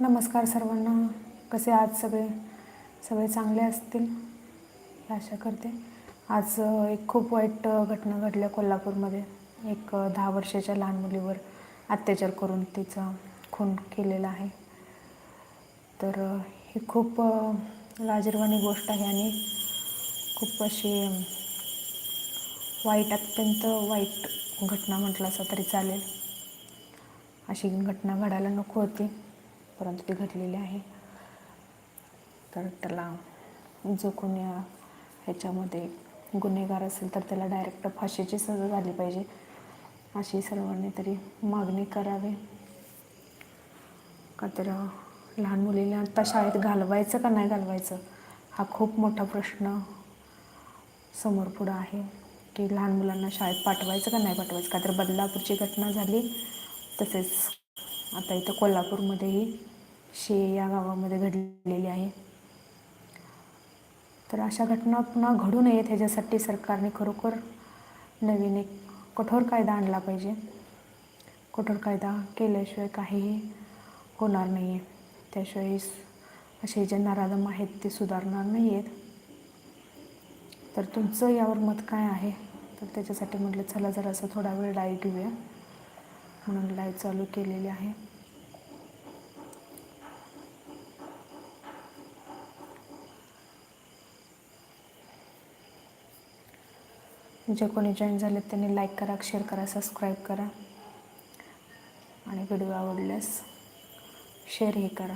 नमस्कार सर्वांना. कसे आज सगळे? सगळे चांगले असतील? आशा करते. आज एक खूप वाईट घटना घडल्या कोल्हापूरमध्ये. एक दहा वर्षाच्या लहान मुलीवर अत्याचार करून तिचा खून केलेला आहे. तर ही खूप लाजीरवाणी लाजिरवाणी गोष्ट आहे आणि खूप अशी वाईट अत्यंत वाईट घटना म्हटलं असं तरी चालेल. अशी घटना घडायला नको होती. परंतु ती घडलेली आहे. तर त्याला जो कोणी ह्याच्यामध्ये गुन्हेगार असेल तर त्याला डायरेक्ट फाशीची सजा झाली पाहिजे अशी सर्वांनी तरी मागणी करावी. का तर लहान मुलीला आता शाळेत घालवायचं का नाही घालवायचं हा खूप मोठा प्रश्न समोर पुढं आहे. की लहान मुलांना शाळेत पाठवायचं का नाही पाठवायचं? का तर बदलापूरची घटना झाली तसेच आता इथं कोल्हापूरमध्येही शे या गावामध्ये घडलेली आहे. तर अशा घटना पुन्हा घडू नयेत ह्याच्यासाठी सरकारने खरोखर नवीन एक कठोर कायदा आणला पाहिजे. कठोर कायदा केल्याशिवाय काहीही होणार नाही आहे त्याशिवाय असे जे नराधम आहेत ते सुधारणार नाही आहेत तर तुमचं यावर मत काय आहे? तर त्याच्यासाठी म्हटलं चला जरा असं थोडा वेळ लाईव्ह घेऊया. म्हणून लाईव्ह चालू केलेली आहे. जे कोणी जॉईन झाले त्यांनी लाईक करा शेअर करा सबस्क्राईब करा. आणि व्हिडिओ आवडल्यास शेअरही करा.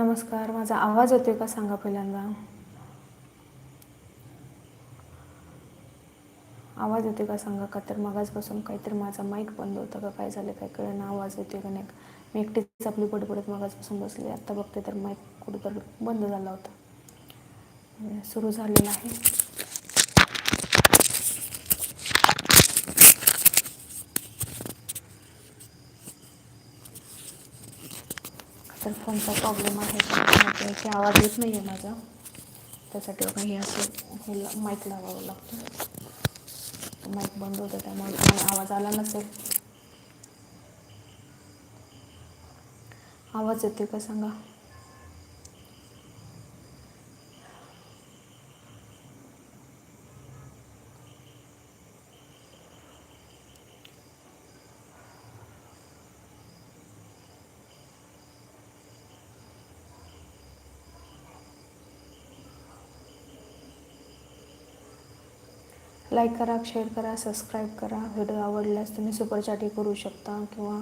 नमस्कार माझा आवाज येतोय का सांगा पहिल्यांदा? आवाज येतोय का सांगा? का तर मगाचपासून काहीतरी माझा माईक बंद होता का? काय झालं? काय कळलं आवाज येतोय का नाही? मी एकटीच आपली पडपडत मागासपासून बसली आत्ता बघते तर माईक कुठं बंद झाला होता. सुरू झालेला आहे. तर फोनचा प्रॉब्लेम आहे. की आवाज येत नाही आहे माझा. त्यासाठी बघा हे असं हे माईक लावावं लागतं. माईक बंद होतं त्यामुळे तुम्हाला आवाज आला नसेल. आवाज येते का सांगा? लाईक करा शेअर करा सबस्क्राईब करा. व्हिडिओ आवडल्यास तुम्ही सुपर करू शकता किंवा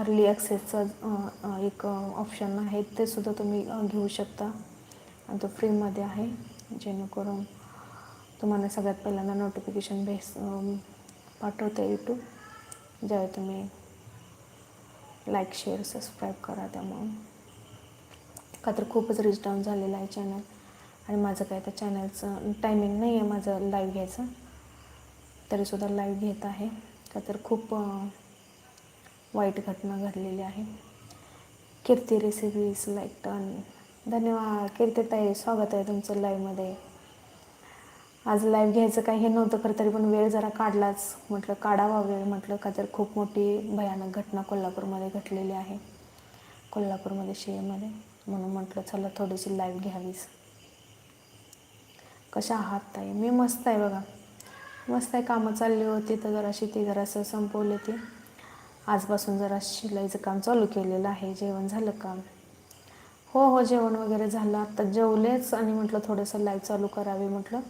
अर्ली ॲक्सेसचं एक ऑप्शन आहे ते सुद्धा तुम्ही घेऊ शकता. आणि तो फ्रीमध्ये आहे. जेणेकरून तुम्हाला सगळ्यात पहिल्यांदा नोटिफिकेशन बेस पाठवते यूट्यूब ज्यावेळी तुम्ही लाईक शेअर सबस्क्राईब करा त्यामुळं. का तर खूपच रिच डाऊन झालेला आहे चॅनल आणि माझं काय त्या चॅनलचं टायमिंग नाही आहे माझं लाईव्ह घ्यायचं. तरीसुद्धा लाईव्ह घेत आहे. का तर खूप वाईट घटना घडलेली आहे. कीर्ती रेसिपीज लाईक टन धन्यवाद. कीर्तीताई स्वागत आहे तुमचं लाईव्हमध्ये आज लाईव्ह घ्यायचं काही हे नव्हतं खरं तरी पण वेळ जरा काढलाच. म्हटलं काढावा वेळ. म्हटलं का तर खूप मोठी भयानक घटना कोल्हापूरमध्ये घडलेली आहे. कोल्हापूरमध्ये शेमध्ये म्हणून म्हटलं चला थोडीशी लाईव्ह घ्यावीच कशा आहात ताई? मी मस्त आहे बघा. मस्त आहे कामं चालली होती तर जराशी ती जरासं संपवली ती आजपासून जरा शिलाईचं काम चालू केलेलं आहे जेवण झालं का? हो हो जेवण वगैरे झालं. आत्ता जेवलेच आणि म्हटलं थोडंसं लाइट चालू करावे म्हटलं.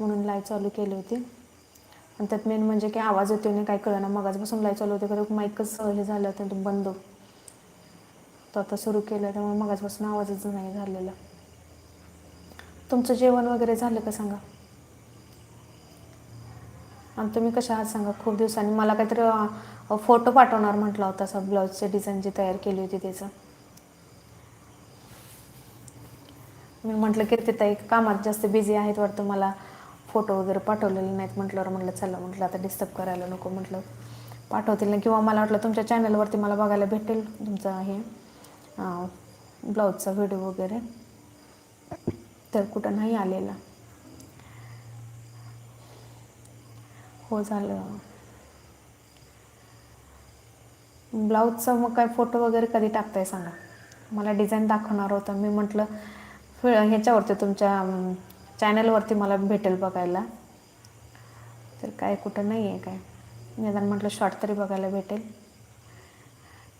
म्हणून लाइट चालू केली होती. आणि त्यात मेन म्हणजे की आवाज येतो नाही काय कळना. मगाचपासून लाइट चालू होते खरं माईकच हे झालं होतं बंद. तो आता सुरू केलं त्यामुळे मगाचपासून आवाजच नाही झालेला. तुमचं जेवण वगैरे झालं का सांगा? आणि तुम्ही कशा आहात सांगा? खूप दिवसांनी. मला काहीतरी फोटो पाठवणार म्हटला होता असं ब्लाऊजचे डिझाईन जी तयार केली होती त्याचं. मी म्हटलं की ताई कामात जास्त बिझी आहेत वाटतं मला. फोटो वगैरे पाठवलेले नाहीत. म्हटल्यावर म्हटलं चला म्हटलं आता डिस्टर्ब करायला नको म्हटलं. पाठवतील ना किंवा मला वाटलं तुमच्या चॅनलवरती मला बघायला भेटेल तुमचं हे ब्लाऊजचा व्हिडिओ वगैरे. तर कुठं नाही आलेला. हो झालं. ब्लाऊजचा मग काय फोटो वगैरे कधी टाकताय सांगा. मला डिझाईन दाखवणार होतं. मी म्हटलं ह्याच्यावरती तुमच्या चॅनलवरती मला भेटेल बघायला. तर काय कुठं नाही आहे काय. निदान म्हटलं शॉर्ट तरी बघायला भेटेल.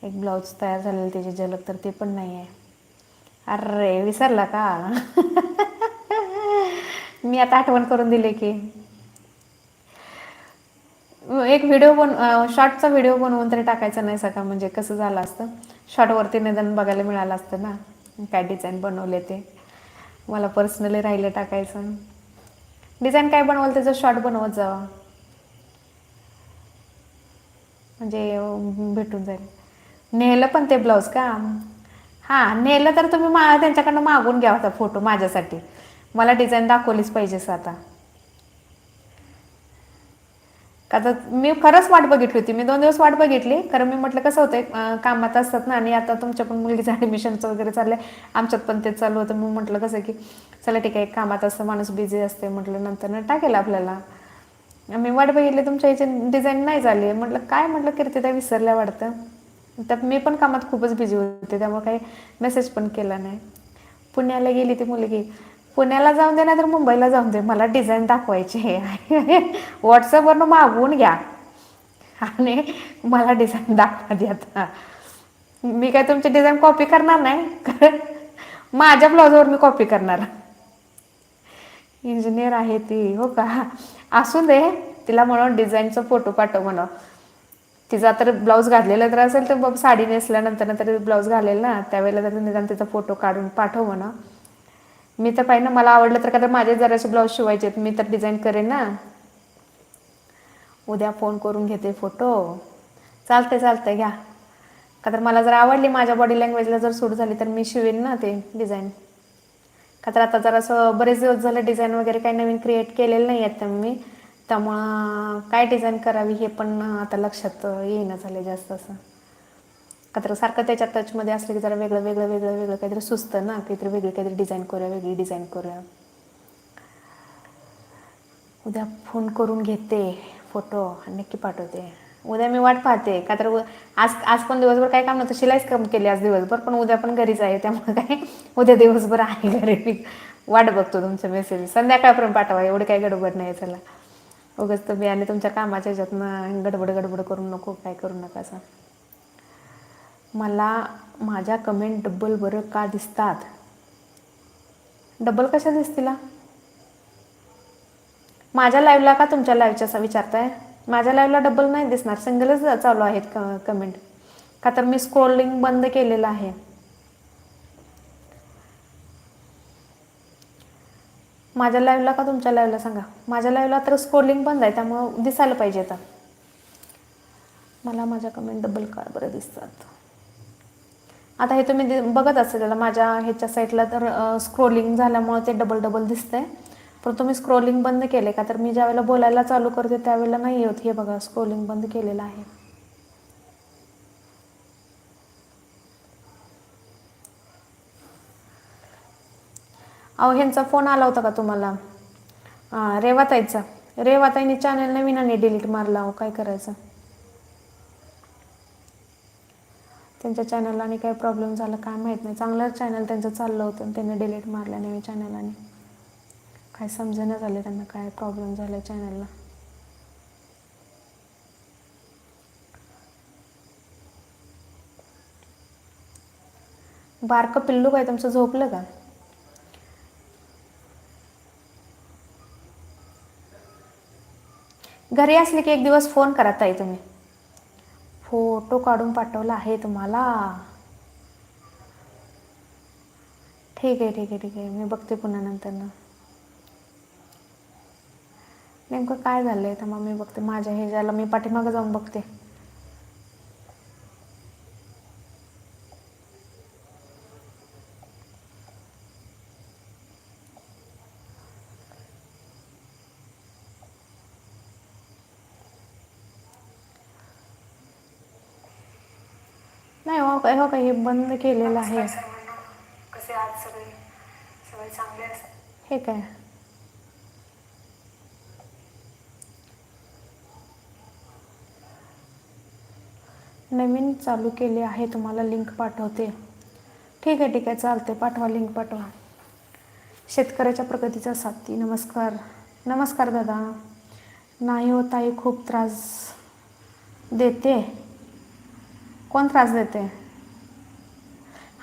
एक ब्लाऊज तयार झालेलं त्याची झलक तर ते पण नाही आहे. अरे विसरला का? मी आता आठवण करून दिले की. एक व्हिडिओ बन शॉर्टचा व्हिडिओ बनवून तरी टाकायचा नाही सका म्हणजे कसं झालं असतं? शॉर्टवरती निदान बघायला मिळालं असतं ना? काय डिझाईन बनवले ते? मला पर्सनली राहिले टाकायचं. डिझाईन काय बनवलं त्याचं? शॉर्ट बनवत जावा. म्हणजे भेटून जाईल. नेलं पण ते ब्लाऊज का? हां नेलं तर तुम्ही मा त्यांच्याकडनं मागून घ्या होता फोटो माझ्यासाठी. मला डिझाईन दाखवलीच पाहिजेस आता. का तर मी खरंच वाट बघितली होती. मी दोन दिवस वाट बघितली. कारण मी म्हटलं कसं होतं कामात असतात ना आणि आता तुमच्या पण मुलगीचं ॲडमिशनचं वगैरे चाललं आहे आमच्यात पण ते चालू होतं. मी म्हटलं कसं की चला ठीक आहे कामात असतं माणूस बिझी असते म्हटलं नंतर ना टाकेल आपल्याला. मी वाट बघितली तुमच्या याची डिझाईन नाही झाली. म्हटलं काय? म्हटलं कीर्ती त्या विसरल्या वाटतं. त्यात मी पण कामात खूपच बिझी होते त्यामुळे काही मेसेज पण केला नाही. पुण्याला गेली ती मुलगी. पुण्याला जाऊन दे ना तर मुंबईला जाऊन दे. मला डिझाईन दाखवायची आहे. व्हॉट्सअपवरनं मागवून घ्या. आणि मला डिझाईन दाखवा दे आता. मी काय तुमची डिझाईन कॉपी करणार नाही? कारण माझ्या ब्लाऊजवर मी कॉपी करणार. इंजिनियर आहे ती हो का? असून दे तिला म्हणून डिझाईनचा फोटो पाठव म्हणून. तिचा तर ब्लाऊज घातलेला तर असेल तर बाबा साडी नेसल्यानंतर नंतर तरी ब्लाऊज घालेल ना. त्यावेळेला तर निदान तिचा फोटो काढून पाठव म्हणा. मी तर पाहिजे ना मला आवडलं तर का तर माझे जरासे ब्लाऊज शिवायचे आहेत. मी तर डिझाईन करेन ना. उद्या फोन करून घेते फोटो. चालते चालते घ्या. का तर मला जर आवडली माझ्या बॉडी लँग्वेजला जर सूट झाली तर मी शिवेन ना ते डिझाईन का तर आता जरासं बरेच दिवस झालं डिझाईन वगैरे काही नवीन क्रिएट केलेलं नाही आहेत मी. त्यामुळं काय डिझाईन करावी हे पण आता लक्षात येईना झालं जास्त असं. का तर सारखं त्याच्या टचमध्ये असलं की जरा वेगळं वेगळं वेगळं वेगळं काहीतरी सुचतं ना. काहीतरी वेगळी काहीतरी डिझाईन करूया वेगळी डिझाईन करूया. उद्या फोन करून घेते फोटो आणि नक्की पाठवते. उद्या मी वाट पाहते. का तर आज आज पण दिवसभर काय काम नव्हतं. शिलाईच काम केली आज दिवसभर पण उद्या पण घरीच आहे. त्यामुळे काय उद्या दिवसभर आहे घरी. मी वाट बघतो तुमचे मेसेज संध्याकाळपर्यंत पाठवा. एवढं काही गडबड नाही चला. उगाच तुम्ही आणि तुमच्या कामाच्या ह्याच्यातनं गडबड गडबड करू नको काय करू नका असं. मला माझ्या कमेंट डब्बल बरं का दिसतात? डबल कशा दिसतील? माझ्या लाईव्हला का तुमच्या लाईव्हच्या असा विचारताय? माझ्या लाईव्हला डबल नाही दिसणार सिंगलच चालू आहेत क कमेंट का तर मी स्क्रोलिंग बंद केलेलं आहे. माझ्या लाईव्हला का तुमच्या लाईव्हला सांगा? माझ्या लाईव्हला तर स्क्रोलिंग बंद आहे त्यामुळं दिसायला पाहिजे आता. मला माझ्या कमेंट डबल कार बरं दिसतात. आता हे तुम्ही दि- बघत असेल त्याला माझ्या ह्याच्या साईटला तर स्क्रोलिंग झाल्यामुळं ते डबल डबल दिसतंय. पण तुम्ही स्क्रोलिंग बंद केले का? तर मी ज्यावेळेला बोलायला चालू करते त्यावेळेला नाही होत हे बघा स्क्रोलिंग बंद केलेलं आहे. अहो ह्यांचा फोन आला होता का तुम्हाला? हां रेवाताईचा. रेवाताईने चॅनल नवीन आणि डिलीट मारला अहो काय करायचं? त्यांच्या चॅनलला आणि काय प्रॉब्लेम झाला काय माहीत नाही. चांगलं चॅनल त्यांचं चाललं होतं आणि त्यांनी डिलीट मारलं नवीन चॅनलाने काय समजेना झालं त्यांना काय प्रॉब्लेम झाला चॅनलला बारकं पिल्लू काय तुमचं झोपलं का? घरी असले की एक दिवस फोन करा ताई तुम्ही. फोटो काढून पाठवला आहे तुम्हाला. ठीक आहे ठीक आहे ठीक आहे. मी बघते पुन्हा नंतर ना. नेमकं काय झालं आहे तर मग मी बघते. माझ्या हे ज्याला मी पाठीमागं जाऊन बघते नाही हो काय हो काय हे बंद केलेलं आहे? कसे आज सगळे? सगळे चांगले असतात हे काय? नवीन चालू केले आहे तुम्हाला लिंक पाठवते. ठीक आहे ठीक आहे चालते पाठवा लिंक पाठवा. शेतकऱ्याच्या प्रगतीचा साथी. नमस्कार. नमस्कार दादा. नाही हो ताई खूप त्रास देते. कोण त्रास देते?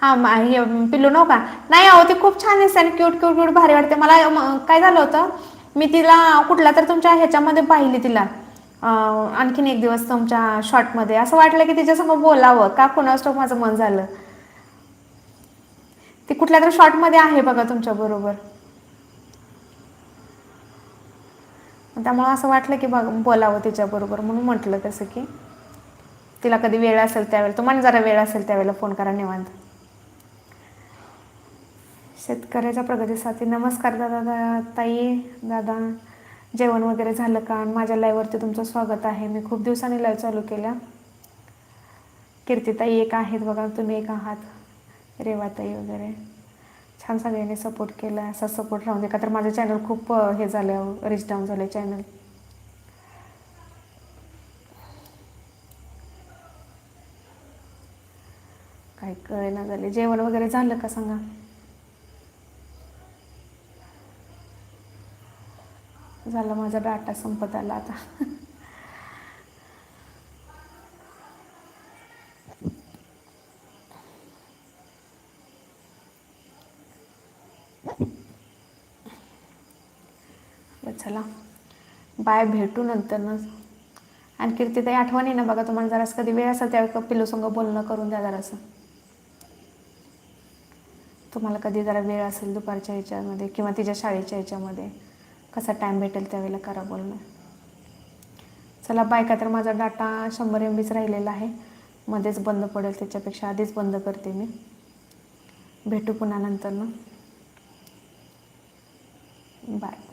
हां मा हे पिल्लू नको का? नाही अहो ती खूप छान दिसते आणि क्यूट क्यूट क्यूट भारी वाटते मला म- काय झालं होतं मी तिला कुठला तर तुमच्या ह्याच्यामध्ये पाहिली तिला. अं, आणखीन एक दिवस तुमच्या शॉर्टमध्ये असं वाटलं की तिच्यासमोर बोलावं. का कोणास माझं मन झालं? ती कुठल्या तर शॉर्टमध्ये आहे बघा तुमच्या बरोबर. त्यामुळं असं वाटलं की बघ बोलावं तिच्याबरोबर म्हणून म्हटलं तसं की. तिला कधी वेळ असेल त्यावेळेला तुम्हाला जरा वेळ असेल त्यावेळेला फोन करा निवांत. शेतकऱ्याच्या प्रगतीसाठी. नमस्कार दादा दा ताई दादा. जेवण वगैरे झालं का? माझ्या लाईव्हवरती तुमचं स्वागत आहे. मी खूप दिवसांनी लाईव्ह चालू केल्या. कीर्तीताई एक आहेत बघा तुम्ही एक आहात. रेवाताई वगैरे. छान सगळ्यांनी सपोर्ट केला. असा सपोर्ट राहून दे. का तर माझं चॅनल खूप हे झालं रिच डाऊन झालं चॅनल काय कळेना झाले. जेवण वगैरे झालं का? सांगा. झालं माझा डाटा संपत आला आता. चला. बाय भेटू नंतर ना. आणि तिथे आठवण आहे ना बघा तुम्हाला जरासं कधी वेळ असेल त्यावेळी पिलूसंग बोलणं करून द्या जरासं. तुम्हाला कधी जरा वेळ असेल दुपारच्या ह्याच्यामध्ये किंवा तिच्या शाळेच्या ह्याच्यामध्ये. कसा टाईम भेटेल त्यावेळेला करा बोलणं. चला बायका तर माझा डाटा शंभर एम बीच राहिलेला आहे. मध्येच बंद पडेल त्याच्यापेक्षा आधीच बंद करते मी. भेटू पुन्हा नंतर ना. बाय